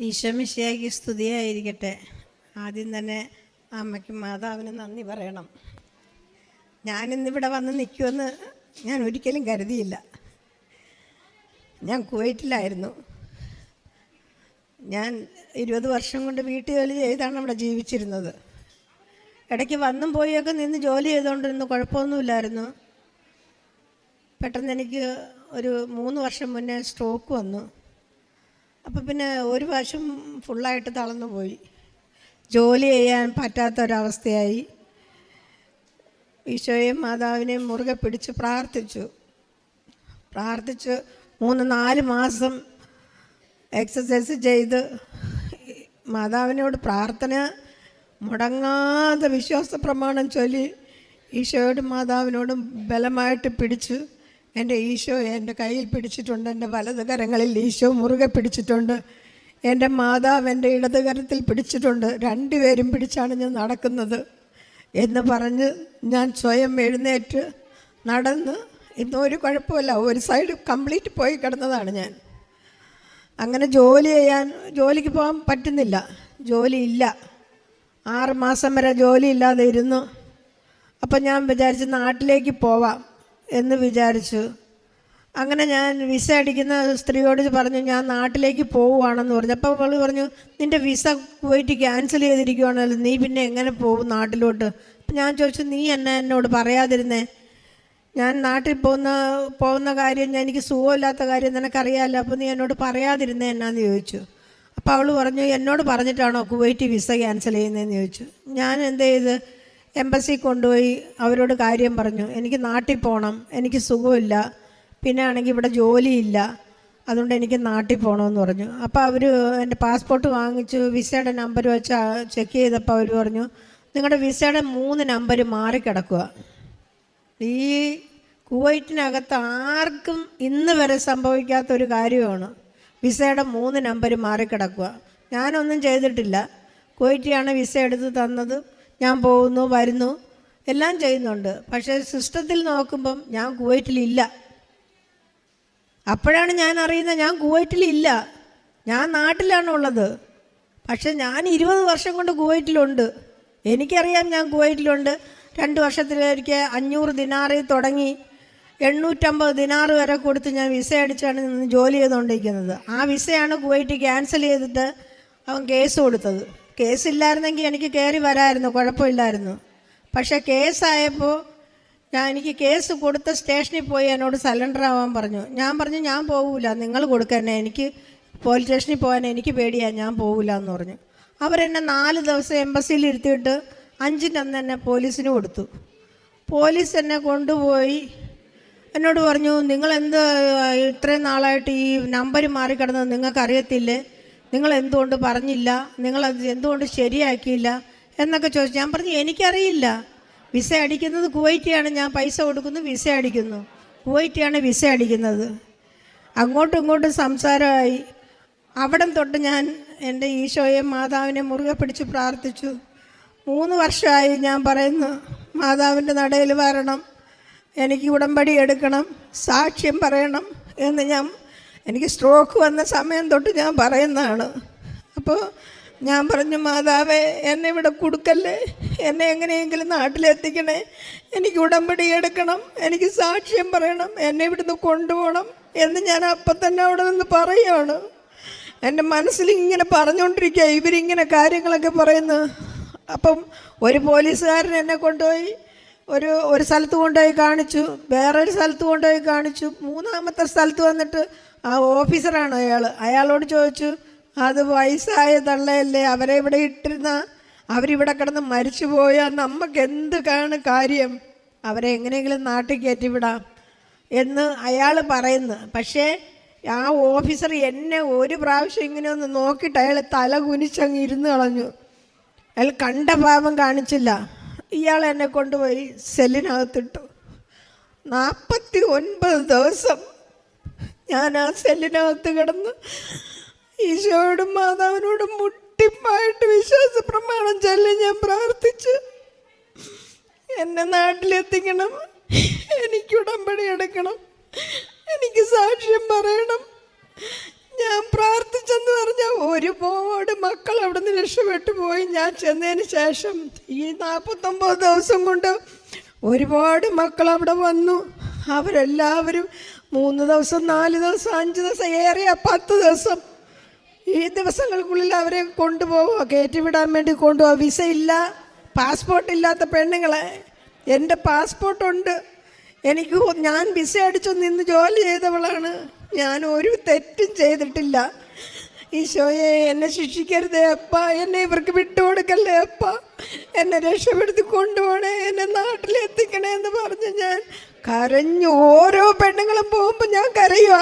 ഈശോമിശിയാക്കി സ്തുതിയായിരിക്കട്ടെ. ആദ്യം തന്നെ അമ്മയ്ക്കും മാതാവിന് നന്ദി പറയണം. ഞാനിന്നിവിടെ വന്ന് നിൽക്കുമെന്ന് ഞാൻ ഒരിക്കലും കരുതിയില്ല. ഞാൻ കുവൈറ്റിലായിരുന്നു. ഞാൻ ഇരുപത് വർഷം കൊണ്ട് വീട്ടു ജോലി ചെയ്താണ് അവിടെ ജീവിച്ചിരുന്നത്. ഇടയ്ക്ക് വന്നും പോയൊക്കെ നിന്ന് ജോലി ചെയ്തുകൊണ്ടിരുന്നു കുഴപ്പമൊന്നുമില്ലായിരുന്നു. പെട്ടെന്ന് എനിക്ക് ഒരു മൂന്ന് വർഷം മുന്നേ സ്ട്രോക്ക് വന്നു. അപ്പോൾ പിന്നെ ഒരു വർഷം ഫുള്ളായിട്ട് തളർന്നു പോയി ജോലി ചെയ്യാൻ പറ്റാത്തൊരവസ്ഥയായി. ഈശോയെയും മാതാവിനെയും മുറുകെ പിടിച്ച് പ്രാർത്ഥിച്ചു. പ്രാർത്ഥിച്ച് മൂന്ന് നാല് മാസം എക്സസൈസ് ചെയ്ത് മാതാവിനോട് പ്രാർത്ഥന മുടങ്ങാതെ വിശ്വാസ പ്രമാണം ചൊല്ലി ഈശോയോടും മാതാവിനോടും ബലമായിട്ട് പിടിച്ചു എന്റെ ഈശോ എന്റെ കയ്യിൽ പിടിച്ചിട്ടുണ്ട് എന്റെ വലത് കരങ്ങളിൽ ഈശോ മുറുകെ പിടിച്ചിട്ടുണ്ട് എന്റെ മാതാവ് എന്റെ ഇടത് കരത്തിൽ പിടിച്ചിട്ടുണ്ട് രണ്ടുപേരും പിടിച്ചാണ് ഞാൻ നടക്കുന്നത് എന്ന് പറഞ്ഞ് ഞാൻ സ്വയം എഴുന്നേറ്റ് നടന്ന് ഒരു കുഴപ്പമില്ല ഒരു സൈഡ് കംപ്ലീറ്റ് പോയി കിടന്നതാണ് ഞാൻ. അങ്ങനെ ജോലി ചെയ്യാൻ ജോലിക്ക് പോകാൻ പറ്റുന്നില്ല ജോലിയില്ല ആറ് മാസം വരെ ജോലി ഇല്ലാതെ ഇരുന്നു. അപ്പം ഞാൻ വിചാരിച്ച് നാട്ടിലേക്ക് പോവാം. എന്ന് വിചാരിച്ചു. അങ്ങനെ ഞാൻ വിസ അടിക്കുന്ന സ്ത്രീയോട് പറഞ്ഞു ഞാൻ നാട്ടിലേക്ക് പോവുകയാണെന്ന് പറഞ്ഞു. അപ്പോൾ അവൾ പറഞ്ഞു നിന്റെ വിസ പോയിട്ട് ക്യാൻസൽ ചെയ്തിരിക്കുവാണല്ലോ. നീ പിന്നെ എങ്ങനെ പോകും നാട്ടിലോട്ട്? അപ്പം ഞാൻ ചോദിച്ചു നീ എന്നെ എന്നോട് പറയാതിരുന്നേ. ഞാൻ നാട്ടിൽ പോകുന്ന പോകുന്ന കാര്യം എനിക്ക് സുഖമില്ലാത്ത കാര്യം നിനക്കറിയാമല്ലോ അപ്പോൾ നീ എന്നോട് പറയാതിരുന്നേ എന്നാന്ന് ചോദിച്ചു. അപ്പോൾ അവൾ പറഞ്ഞു എന്നോട് പറഞ്ഞിട്ടാണോ കുവൈറ്റ് വിസ ക്യാൻസൽ ചെയ്യുന്നതെന്ന് ചോദിച്ചു. ഞാൻ എന്ത് ചെയ്ത് എംബസി കൊണ്ടുപോയി അവരോട് കാര്യം പറഞ്ഞു. എനിക്ക് നാട്ടിൽ പോകണം എനിക്ക് സുഖമില്ല. പിന്നെ ആണെങ്കിൽ ഇവിടെ ജോലിയില്ല. അതുകൊണ്ട് എനിക്ക് നാട്ടിൽ പോകണമെന്ന് പറഞ്ഞു. അപ്പോൾ അവർ എന്റെ പാസ്പോർട്ട് വാങ്ങിച്ചു. വിസയുടെ നമ്പർ വെച്ച് ചെക്ക് ചെയ്തപ്പോൾ അവർ പറഞ്ഞു നിങ്ങളുടെ വിസയുടെ മൂന്ന് നമ്പർ മാറിക്കിടക്കുക ഈ കുവൈറ്റിനകത്ത് ആർക്കും ഇന്ന് വരെ സംഭവിക്കാത്ത ഒരു കാര്യമാണ്. വിസയുടെ മൂന്ന് നമ്പർ മാറിക്കിടക്കുക ഞാനൊന്നും ചെയ്തിട്ടില്ല. കുവൈറ്റിയാണ് വിസ എടുത്ത് തന്നത്. ഞാൻ പോകുന്നു വരുന്നു എല്ലാം ചെയ്യുന്നുണ്ട്. പക്ഷേ സിസ്റ്റത്തിൽ നോക്കുമ്പം ഞാൻ കുവൈറ്റിലില്ല. അപ്പോഴാണ് ഞാൻ അറിയുന്നത് ഞാൻ കുവൈറ്റിലില്ല. ഞാൻ നാട്ടിലാണ് ഉള്ളത്. പക്ഷെ ഞാൻ ഇരുപത് വർഷം കൊണ്ട് കുവൈറ്റിലുണ്ട്. എനിക്കറിയാം ഞാൻ കുവൈറ്റിലുണ്ട്. രണ്ട് വർഷത്തിലേക്ക് അഞ്ഞൂറ് ദിനാറിൽ തുടങ്ങി എണ്ണൂറ്റമ്പത് ദിനാറ് വരെ കൊടുത്ത് ഞാൻ വിസ അടിച്ചാണ് നിന്ന് ജോലി ചെയ്തുകൊണ്ടിരിക്കുന്നത്. ആ വിസയാണ് കുവൈറ്റ് ക്യാൻസൽ ചെയ്തിട്ട് അവൻ കേസ് കൊടുത്തത്. കേസില്ലായിരുന്നെങ്കിൽ എനിക്ക് കയറി വരായിരുന്നു. കുഴപ്പമില്ലായിരുന്നു. പക്ഷേ കേസായപ്പോൾ ഞാൻ എനിക്ക് കേസ് കൊടുത്ത സ്റ്റേഷനിൽ പോയി എന്നോട് സലണ്ടർ ആവാൻ പറഞ്ഞു. ഞാൻ പറഞ്ഞു ഞാൻ പോകില്ല നിങ്ങൾ കൊടുക്കണേ എനിക്ക് പോലീസ് സ്റ്റേഷനിൽ പോകാൻ എനിക്ക് പേടിയാണ് ഞാൻ പോകില്ല എന്ന് പറഞ്ഞു. അവരെന്നെ നാല് ദിവസം എംബസിയിൽ ഇരുത്തിയിട്ട് അഞ്ചിനന്ന് എന്നെ പോലീസിന് കൊടുത്തു. പോലീസ് എന്നെ കൊണ്ടുപോയി എന്നോട് പറഞ്ഞു നിങ്ങൾ എന്ത് ഇത്രയും നാളായിട്ട് ഈ നമ്പർ മാറിക്കിടന്നത് നിങ്ങൾക്ക് അറിയത്തില്ലേ നിങ്ങൾ എന്തുകൊണ്ട് പറഞ്ഞില്ല? നിങ്ങൾ എന്തുകൊണ്ട് ശരിയാക്കിയില്ല? എന്നൊക്കെ ചോദിച്ചു. ഞാൻ പറഞ്ഞു എനിക്കറിയില്ല. വിസ അടിക്കുന്നത് കുവൈറ്റിയാണ്. ഞാൻ പൈസ കൊടുക്കുന്നു വിസ അടിക്കുന്നു. കുവൈറ്റിയാണ് വിസ അടിക്കുന്നത്. അങ്ങോട്ടും ഇങ്ങോട്ടും സംസാരമായി. അവിടം തൊട്ട് ഞാൻ എന്റെ ഈശോയെ മാതാവിനെ മുറുകെ പിടിച്ച് പ്രാർത്ഥിച്ചു. മൂന്ന് വർഷമായി ഞാൻ പറയുന്നു മാതാവിന്റെ നടയിൽ വരണം. എനിക്ക് ഉടമ്പടി എടുക്കണം. സാക്ഷ്യം പറയണം. എന്ന് ഞാൻ എനിക്ക് സ്ട്രോക്ക് വന്ന സമയം തൊട്ട് ഞാൻ പറയുന്നതാണ്. അപ്പോൾ ഞാൻ പറഞ്ഞു മാതാവേ എന്നെ ഇവിടെ കൊടുക്കല്ലേ? എന്നെ എങ്ങനെയെങ്കിലും നാട്ടിലെത്തിക്കണേ. എനിക്ക് ഉടമ്പടി എടുക്കണം. എനിക്ക് സാക്ഷ്യം പറയണം. എന്നെ ഇവിടുന്ന് കൊണ്ടുപോകണം. എന്ന് ഞാൻ അപ്പം തന്നെ അവിടെ നിന്ന് പറയുകയാണ് എന്റെ മനസ്സിൽ ഇങ്ങനെ പറഞ്ഞുകൊണ്ടിരിക്കുക ഇവരിങ്ങനെ കാര്യങ്ങളൊക്കെ പറയുന്നു. അപ്പം ഒരു പോലീസുകാരൻ എന്നെ കൊണ്ടുപോയി ഒരു ഒരു സ്ഥലത്ത് കൊണ്ടുപോയി കാണിച്ചു. വേറൊരു സ്ഥലത്ത് കൊണ്ടുപോയി കാണിച്ചു. മൂന്നാമത്തെ സ്ഥലത്ത് വന്നിട്ട് ആ ഓഫീസറാണ് അയാൾ അയാളോട് ചോദിച്ചു അത് വയസ്സായ തള്ളയല്ലേ അവരെ ഇവിടെ ഇട്ടിരുന്ന അവരിവിടെ കിടന്ന് മരിച്ചു പോയാൽ നമുക്ക് എന്ത് കാണു കാര്യം? അവരെ എങ്ങനെയെങ്കിലും നാട്ടിൽ കയറ്റിവിടാം എന്ന് അയാൾ പറയുന്നു. പക്ഷേ ആ ഓഫീസർ എന്നെ ഒരു പ്രാവശ്യം ഇങ്ങനെ ഒന്ന് നോക്കിയിട്ട് അയാൾ തല കുനിച്ചങ്ങ് ഇരുന്ന് കളഞ്ഞു. അയാൾ കണ്ട ഭാവം കാണിച്ചില്ല. ഇയാൾ എന്നെ കൊണ്ടുപോയി സെല്ലിനകത്തിട്ടു. നാൽപ്പത്തി ഒൻപത് ദിവസം ഞാൻ ആ സെല്ലിനകത്ത് കിടന്ന് ഈശോയോടും മാതാവിനോടും മുട്ടിപ്പായിട്ട് വിശ്വാസ പ്രമാണം ചൊല്ലി ഞാൻ പ്രാർത്ഥിച്ച്. എന്നെ നാട്ടിലെത്തിക്കണം. എനിക്ക് ഉടമ്പടി എടുക്കണം. എനിക്ക് സാക്ഷ്യം പറയണം. ഞാൻ പ്രാർത്ഥിച്ചെന്ന് പറഞ്ഞാൽ ഒരുപാട് മക്കൾ അവിടെ നിന്ന് രക്ഷപ്പെട്ടു പോയി. ഞാൻ ചെന്നതിന് ശേഷം ഈ നാൽപ്പത്തൊമ്പത് ദിവസം കൊണ്ട് ഒരുപാട് മക്കൾ അവിടെ വന്നു. അവരെല്ലാവരും മൂന്ന് ദിവസം നാല് ദിവസം അഞ്ച് ദിവസം ഏറിയ പത്ത് ദിവസം ഈ ദിവസങ്ങൾക്കുള്ളിൽ അവരെ കൊണ്ടുപോവുക കയറ്റിവിടാൻ വേണ്ടി കൊണ്ടുപോവുക വിസ ഇല്ല പാസ്പോർട്ട് ഇല്ലാത്ത പെണ്ണുങ്ങളെ എന്റെ പാസ്പോർട്ടുണ്ട് എനിക്ക് ഞാൻ വിസ അടിച്ചു നിന്ന് ജോലി ചെയ്തവളാണ്. ഞാൻ ഒരു തെറ്റും ചെയ്തിട്ടില്ല. ഈശോയെ എന്നെ ശിക്ഷിക്കരുതേ അപ്പ. എന്നെ ഇവർക്ക് വിട്ടുകൊടുക്കല്ലേ അപ്പ. എന്നെ രക്ഷപ്പെടുത്തി കൊണ്ടുപോകണേ എന്നെ നാട്ടിലെത്തിക്കണേ എന്ന് പറഞ്ഞ് ഞാൻ കരഞ്ഞു ഓരോ പെണ്ണുങ്ങളും പോകുമ്പോൾ ഞാൻ കരയുക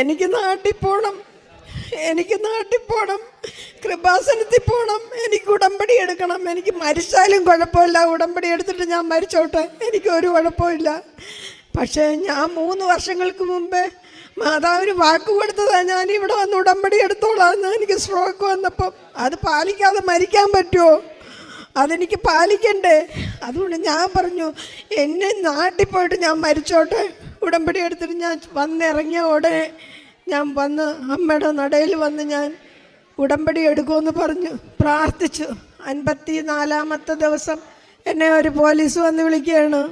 എനിക്ക് നാട്ടിൽ പോകണം എനിക്ക് നാട്ടിൽ പോകണം കൃപാസനത്തിൽ പോകണം എനിക്ക് ഉടമ്പടി എടുക്കണം എനിക്ക് മരിച്ചാലും കുഴപ്പമില്ല ഉടമ്പടി എടുത്തിട്ട് ഞാൻ മരിച്ചോട്ടെ എനിക്ക് ഒരു കുഴപ്പമില്ല. പക്ഷേ ഞാൻ മൂന്ന് വർഷങ്ങൾക്ക് മുമ്പേ മാതാവിന് വാക്ക് കൊടുത്തതാണ് ഞാൻ ഇവിടെ വന്ന് ഉടമ്പടി എടുത്തോളാം എനിക്ക് സ്ട്രോക്ക് വന്നപ്പം. അത് പാലിക്കാതെ മരിക്കാൻ പറ്റുമോ അതെനിക്ക് പാലിക്കണ്ടേ? അതുകൊണ്ട് ഞാൻ പറഞ്ഞു എന്നെ നാട്ടിൽ പോയിട്ട് ഞാൻ മരിച്ചോട്ടെ. ഉടമ്പടി എടുത്തിട്ട് ഞാൻ വന്നിറങ്ങിയ ഉടനെ ഞാൻ വന്ന് അമ്മയുടെ നടയിൽ വന്ന് ഞാൻ ഉടമ്പടി എടുക്കുമെന്ന് പറഞ്ഞു. പ്രാർത്ഥിച്ചു. അൻപത്തി നാലാമത്തെ ദിവസം എന്നെ ഒരു പോലീസ് വന്ന് വിളിക്കുകയാണ്.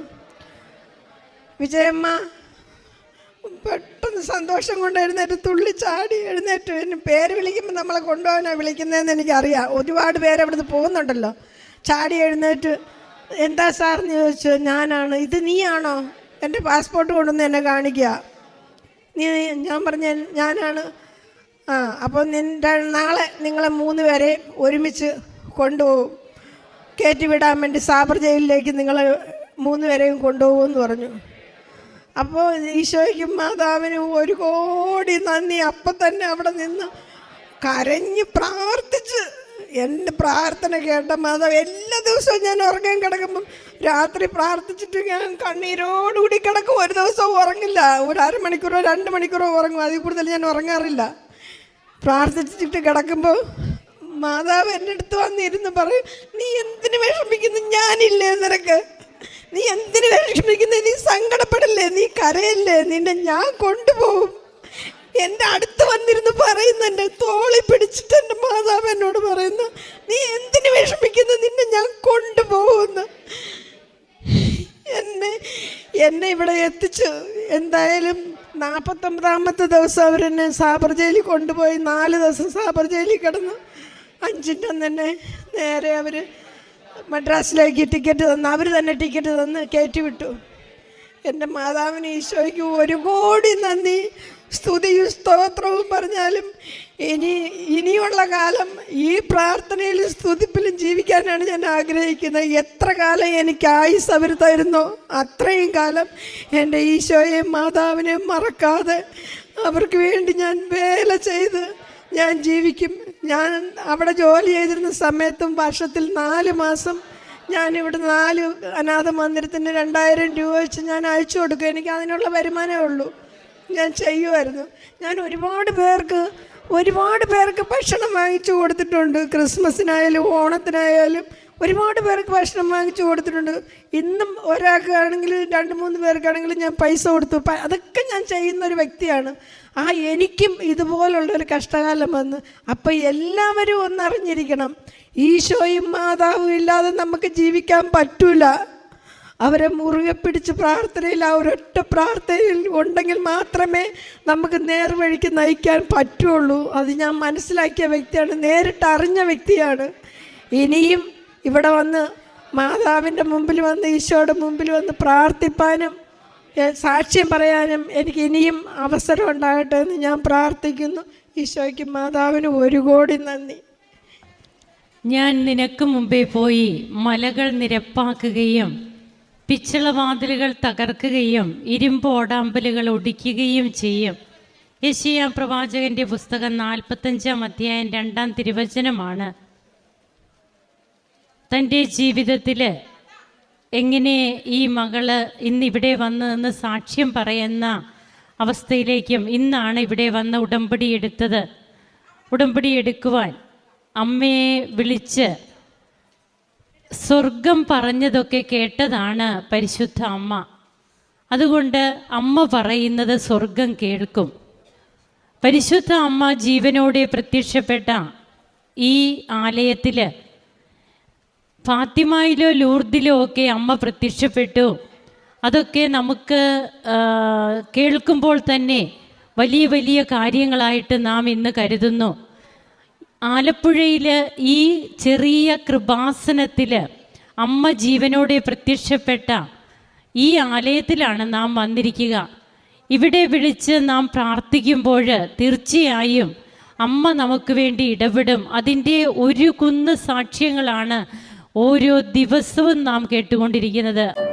വിജയമ്മ പെട്ടെന്ന് സന്തോഷം കൊണ്ട് എഴുന്നേറ്റ് തുള്ളി ചാടി എഴുന്നേറ്റ് എന്നെ പേര് വിളിക്കുമ്പോൾ നമ്മളെ കൊണ്ടുപോകാനാണ് വിളിക്കുന്നതെന്ന് എനിക്കറിയാം. ഒരുപാട് പേര് അവിടുന്ന് പോകുന്നുണ്ടല്ലോ. ചാടി എഴുന്നേറ്റ് എന്താ സാറെന്ന് ചോദിച്ചു ഞാനാണ്. ഇത് നീയാണോ? എന്റെ പാസ്പോർട്ട് കൊണ്ടുവന്ന് എന്നെ കാണിക്കുക. നീ ഞാൻ പറഞ്ഞ ഞാനാണ്. ആ അപ്പോൾ നിന്റെ നാളെ നിങ്ങളെ മൂന്ന് പേരെ ഒരുമിച്ച് കൊണ്ടുപോകും. കയറ്റി വിടാൻ വേണ്ടി സാബർ ജയിലിലേക്ക് നിങ്ങളെ മൂന്ന് പേരെയും കൊണ്ടുപോകുമെന്ന് പറഞ്ഞു. അപ്പോൾ ഈശോയ്ക്കും മാതാവിനും ഒരു കോടി നന്ദി. അപ്പം തന്നെ അവിടെ നിന്ന് കരഞ്ഞ് പ്രാർത്ഥിച്ച് എന്റെ പ്രാർത്ഥന കേട്ട മാതാവ് എല്ലാ ദിവസവും ഞാൻ ഉറങ്ങാൻ കിടക്കുമ്പം രാത്രി പ്രാർത്ഥിച്ചിട്ട് ഞാൻ കണ്ണീരോടുകൂടി കിടക്കും. ഒരു ദിവസവും ഉറങ്ങില്ല. ഒരു അരമണിക്കൂറോ രണ്ട് മണിക്കൂറോ ഉറങ്ങും. അതിൽ കൂടുതൽ ഞാൻ ഉറങ്ങാറില്ല. പ്രാർത്ഥിച്ചിട്ട് കിടക്കുമ്പോൾ മാതാവ് എന്റെ അടുത്ത് വന്നിരുന്ന് പറയും നീ എന്തിനു വിഷമിക്കുന്നു? ഞാനില്ലേ നിനക്ക്? നീ എന്തിനു വിഷമിക്കുന്നത് നീ സങ്കടപ്പെടല്ലേ? നീ കരയല്ലേ? നിന്നെ ഞാൻ കൊണ്ടുപോകും. എന്റെ അടുത്ത് വന്നിരുന്ന് പറയുന്നു എന്റെ തോളി പിടിച്ചിട്ട് എന്റെ മാതാവ് എന്നോട് പറയുന്നു നീ എന്തിനു വിഷമിക്കുന്നു? നിന്നെ ഞാൻ കൊണ്ടുപോകുന്നു. എന്നെ എന്നെ ഇവിടെ എത്തിച്ചു എന്തായാലും നാൽപ്പത്തൊമ്പതാമത്തെ ദിവസം അവരെന്നെ സാബർ ജയിലിൽ കൊണ്ടുപോയി. നാല് ദിവസം സാബർ ജയിലിൽ കിടന്നു. അഞ്ചിന്റെ തന്നെ നേരെ അവർ മദ്രാസിലേക്ക് ടിക്കറ്റ് തന്നു അവർ തന്നെ ടിക്കറ്റ് തന്ന് കയറ്റി വിട്ടു എന്റെ മാതാവിന് ഈശോയ്ക്ക് ഒരു കോടി നന്ദി. സ്തുതിയും സ്തോത്രവും പറഞ്ഞാലും ഇനി ഇനിയുള്ള കാലം ഈ പ്രാർത്ഥനയിലും സ്തുതിപ്പിലും ജീവിക്കാനാണ് ഞാൻ ആഗ്രഹിക്കുന്നത്. എത്ര കാലം എനിക്ക് ആയുസ് അവർ തരുന്നോ അത്രയും കാലം എന്റെ ഈശോയെ മാതാവിനെയും മറക്കാതെ അവർക്ക് വേണ്ടി ഞാൻ വേല ചെയ്ത് ഞാൻ ജീവിക്കും. ഞാൻ അവിടെ ജോലി ചെയ്തിരുന്ന സമയത്തും വർഷത്തിൽ നാല് മാസം ഞാൻ ഇവിടെ നാല് അനാഥ മന്ദിരത്തിന് രണ്ടായിരം രൂപ വെച്ച് ഞാൻ അയച്ചു കൊടുക്കും. എനിക്ക് അതിനുള്ള വരുമാനമേ ഉള്ളൂ. ഞാൻ ചെയ്യുമായിരുന്നു ഞാൻ ഒരുപാട് പേർക്ക് ഒരുപാട് പേർക്ക് ഭക്ഷണം വാങ്ങിച്ചു കൊടുത്തിട്ടുണ്ട്. ക്രിസ്മസിനായാലും ഓണത്തിനായാലും ഒരുപാട് പേർക്ക് ഭക്ഷണം വാങ്ങിച്ചു കൊടുത്തിട്ടുണ്ട്. ഇന്നും ഒരാൾക്കാണെങ്കിലും രണ്ട് മൂന്ന് പേർക്കാണെങ്കിലും ഞാൻ പൈസ കൊടുത്തു. അതൊക്കെ ഞാൻ ചെയ്യുന്ന ഒരു വ്യക്തിയാണ്. ആ എനിക്കും ഇതുപോലുള്ള ഒരു കഷ്ടകാലം വന്ന് അപ്പം എല്ലാവരും ഒന്നറിഞ്ഞിരിക്കണം. ഈശോയും മാതാവും ഇല്ലാതെ നമുക്ക് ജീവിക്കാൻ പറ്റൂല. അവരെ മുറുകെ പിടിച്ച് പ്രാർത്ഥനയിൽ ആ ഒരൊറ്റ പ്രാർത്ഥനയിൽ ഉണ്ടെങ്കിൽ മാത്രമേ നമുക്ക് നേർവഴിക്ക് നയിക്കാൻ പറ്റുള്ളൂ. അത് ഞാൻ മനസ്സിലാക്കിയ വ്യക്തിയാണ് നേരിട്ട് അറിഞ്ഞ വ്യക്തിയാണ്. ഇനിയും ഇവിടെ വന്ന് മാതാവിന്റെ മുമ്പിൽ വന്ന് ഈശോയുടെ മുമ്പിൽ വന്ന് പ്രാർത്ഥിപ്പാനും സാക്ഷ്യം പറയാനും എനിക്ക് ഇനിയും അവസരം ഉണ്ടാകട്ടെ എന്ന് ഞാൻ പ്രാർത്ഥിക്കുന്നു. ഈശോയ്ക്ക് മാതാവിനും ഒരു കോടി നന്ദി. ഞാൻ നിനക്ക് മുമ്പേ പോയി മലകൾ നിരപ്പാക്കുകയും പിച്ചളവാതിലുകൾ തകർക്കുകയും ഇരുമ്പ് ഓടാമ്പലുകൾ ഒടിക്കുകയും ചെയ്യും. യശിയ പ്രവാചകന്റെ പുസ്തകം നാൽപ്പത്തഞ്ചാം അധ്യായം രണ്ടാം തിരുവചനമാണ്. തന്റെ ജീവിതത്തിൽ എങ്ങനെ ഈ മകൾ ഇന്നിവിടെ വന്ന് നിന്ന് സാക്ഷ്യം പറയുന്ന അവസ്ഥയിലേക്കും ഇന്നാണ് ഇവിടെ വന്ന് ഉടമ്പടി എടുത്തത്. ഉടമ്പടി എടുക്കുവാൻ അമ്മയെ വിളിച്ച് സ്വർഗം പറഞ്ഞതൊക്കെ കേട്ടതാണ് പരിശുദ്ധ അമ്മ. അതുകൊണ്ട് അമ്മ പറയുന്നത് സ്വർഗം കേൾക്കും. പരിശുദ്ധ അമ്മ ജീവനോടെ പ്രത്യക്ഷപ്പെട്ട ഈ ആലയത്തിൽ ഫാത്തിമയിലോ ലൂർദിലോ ഒക്കെ അമ്മ പ്രത്യക്ഷപ്പെട്ടു. അതൊക്കെ നമുക്ക് കേൾക്കുമ്പോൾ തന്നെ വലിയ വലിയ കാര്യങ്ങളായിട്ട് നാം ഇന്ന് കരുതുന്നു. ആലപ്പുഴയിൽ ഈ ചെറിയ കൃപാസനത്തിൽ അമ്മ ജീവനോടെ പ്രത്യക്ഷപ്പെട്ട ഈ ആലയത്തിലാണ് നാം വന്നിരിക്കുക. ഇവിടെ വിളിച്ച് നാം പ്രാർത്ഥിക്കുമ്പോൾ തീർച്ചയായും അമ്മ നമുക്ക് വേണ്ടി ഇടപെടും. അതിന്റെ ഒരു കുന്ന് സാക്ഷ്യങ്ങളാണ് ഓരോ ദിവസവും നാം കേട്ടുകൊണ്ടിരിക്കുന്നത്.